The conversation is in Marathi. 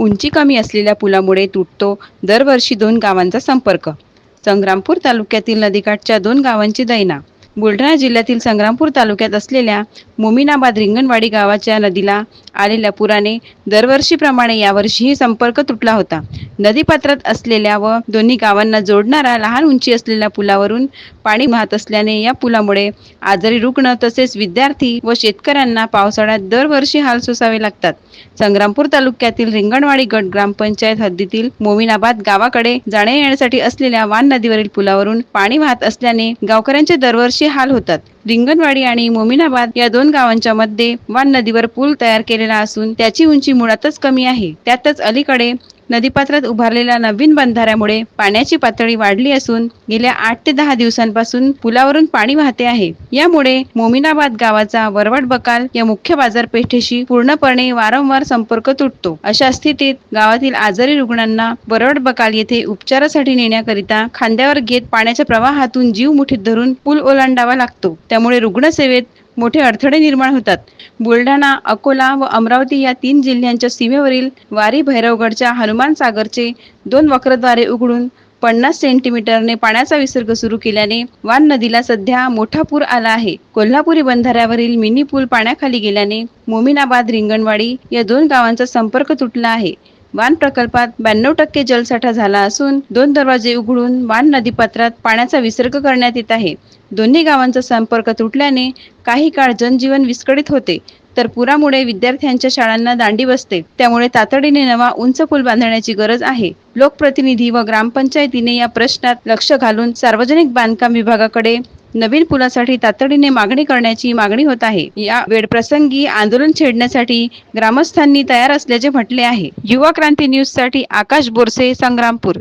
उंची कमी असलेल्या पुलामुळे तुटतो दरवर्षी दोन गावांचा संपर्क. संग्रामपूर तालुक्यातील नदीकाठच्या दोन गावांची दैना. बुलढाणा जिल्ह्यातील संग्रामपूर तालुक्यात असलेल्या मोमिनाबाद रिंगणवाडी गावाच्या नदीला आलेल्या पुराने दरवर्षीप्रमाणे यावर्षीही संपर्क तुटला होता. नदीपात्रात असलेल्या व दोन्ही गावांना जोडणारा लहान उंची असलेल्या पुलावरून पाणी वाहत असल्याने या पुलामुळे आजारी रुग्ण तसेच विद्यार्थी व शेतकऱ्यांना पावसाळ्यात दरवर्षी हाल सोसावे लागतात. संग्रामपूर तालुक्यातील रिंगणवाडी गट ग्रामपंचायत हद्दीतील मोमिनाबाद गावाकडे जाण्या येण्यासाठी असलेल्या वान नदीवरील पुलावरून पाणी वाहत असल्याने गावकऱ्यांचे दरवर्षी हाल होतात. रिंगणवाडी आणि मोमिनाबाद या दोन गावांच्या मध्ये वान नदीवर पूल तयार केलेला असून त्याची उंची मुळातच कमी आहे. त्यातच अलीकडे नदीपात्रात उभारलेल्या नवीन बंधाऱ्यामुळे पाण्याची पातळी वाढली असून गेल्या आठ ते दहा दिवसांपासून पुलावरून पाणी वाहते आहे. यामुळे मोमिनाबाद गावाचा वरवट बकाल या मुख्य बाजारपेठेशी पूर्णपणे वारंवार संपर्क तुटतो. अशा स्थितीत गावातील आजारी रुग्णांना वरवट बकाल येथे उपचारासाठी नेण्याकरिता खांद्यावर घेत पाण्याच्या प्रवाहातून जीव मुठीत धरून पूल ओलांडावा लागतो. त्यामुळे रुग्णसेवेत मोठे अडथळे निर्माण होतात. बुलढाणा अकोला व अमरावती या तीन जिल्ह्यांच्या सीमेवरील वारी भैरवगडच्या हनुमान सागरचे दोन वक्रद्वारे उघडून पन्नास सेंटीमीटरने पाण्याचा विसर्ग सुरू केल्याने वान नदीला सध्या मोठा पूर आला आहे. कोल्हापुरी बंधाऱ्यावरील मिनी पूल पाण्याखाली गेल्याने मोमिनाबाद रिंगणवाडी या दोन गावांचा संपर्क तुटला आहे. वान प्रकल्पात ब्याण्णव टक्के जलसाठा झाला असून दोन दरवाजे उघडून वान नदीपात्रात पाण्याचा विसर्ग करण्यात येत आहे. दोन्ही गावांचा संपर्क तुटल्याने काही काळ जनजीवन विस्कळीत होते. तर पुरामुळे विद्यार्थ्यांच्या शाळांना दांडी बसते. त्यामुळे तातडीने नवा उंच पूल बांधण्याची गरज आहे. लोकप्रतिनिधी व ग्रामपंचायतीने या प्रश्नात लक्ष घालून सार्वजनिक बांधकाम विभागाकडे नवीन पुलासाठी तातडीने मागणी करण्याची मागणी होत आहे. या वेळप्रसंगी आंदोलन छेडण्यासाठी ग्रामस्थांनी तयार असल्याचे म्हटले आहे. युवा क्रांती न्यूजसाठी आकाश बोरसे संग्रामपूर.